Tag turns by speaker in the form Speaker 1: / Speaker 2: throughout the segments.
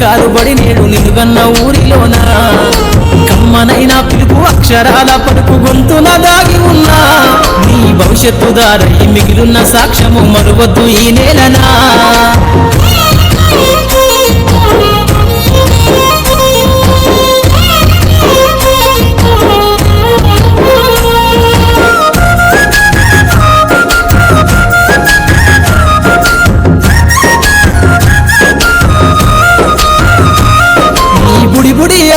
Speaker 1: కాపాడమన్నది నేడు నిలుగన్న ఊరిలోనా. కమ్మనైనా పిలుపు అక్షరాల పలుపు గొంతున దాగి ఉన్నా. నీ భవిష్యత్తు దారై మిగిలిన సాక్ష్యము మరువద్దు ఈ నేలనా?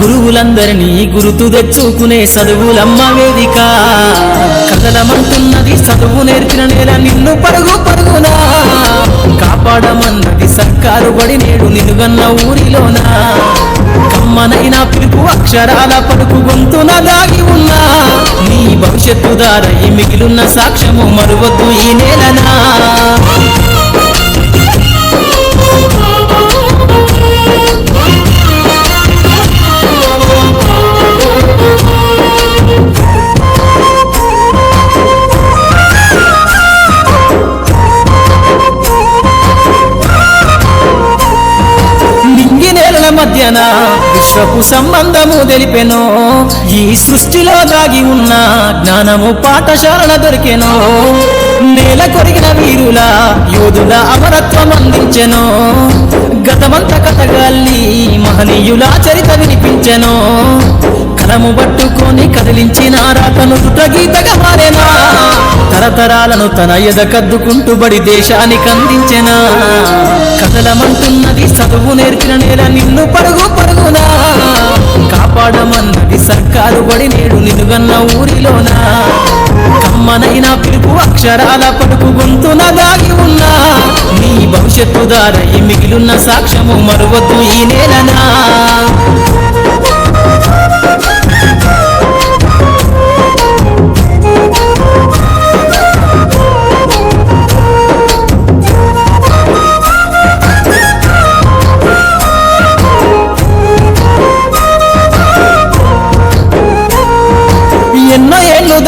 Speaker 1: గురువులందరినీ గురుతు తెచ్చుకునే చదువులమ్మ వేదిక. కదలమంటున్నది చదువు నేర్పిన నేల నిన్ను పరుగు పరుగునా. కాపాడమన్నది సర్కారు పడి నేడు నిలుగన్న ఊరిలోనా. కమ్మనైనా పిలుపు అక్షరాల పలుకు గొంతున దాగి ఉన్నా. నీ భవిష్యత్తు దారై మిగిలిన సాక్ష్యము మరువద్దు ఈ నేలనా. మధ్యన విశ్వపు సంబంధము తెలిపెను ఈ సృష్టిలో దాగి ఉన్న జ్ఞానము పాఠశాలన దొరికెను నేల కొరిగిన వీరుల యోధుల అమరత్వం అందించెను గతమంత కథగల్లి మహనీయుల చరిత వినిపించెను కలము పట్టుకొని కదిలించిన రాతను గీతగా మారేనా తరతరాలను తన ఎదకద్దుకుంటూ బడి దేశానికి అందించెనా? కదలమంటున్నది చదువు నేర్చిన నేల నిన్ను పరుగు పరుగునా? కాపాడమన్నది సర్కారు బడి నేడు నిలుగన్న ఊరిలోనా? కమ్మనైన పిలుపు అక్షరాల పడుకు గొంతున దాగి ఉన్నా? నీ భవిష్యత్తు దారై మిగిలిన సాక్ష్యము మరువద్దు ఈ నేలనా?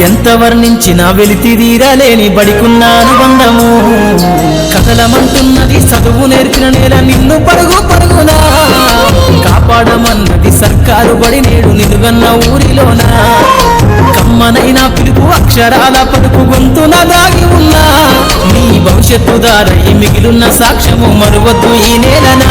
Speaker 1: ఎంత వర్ణించినా వెలితి తీరలేని బడికున్న అనుబంధము కథలమంటున్నది చదువు నేర్పిన నేల నిన్ను పరుగు పరుగునా. కాపాడమన్నది సర్కారు బడి నేడు నిలుగన్న ఊరిలోనా. కమ్మనైనా పిలుపు అక్షరాల పలుకు గొంతున దాగి ఉన్నా. నీ భవిష్యత్తు దారై మిగిలిన సాక్ష్యము మరువద్దు ఈ నేలనా.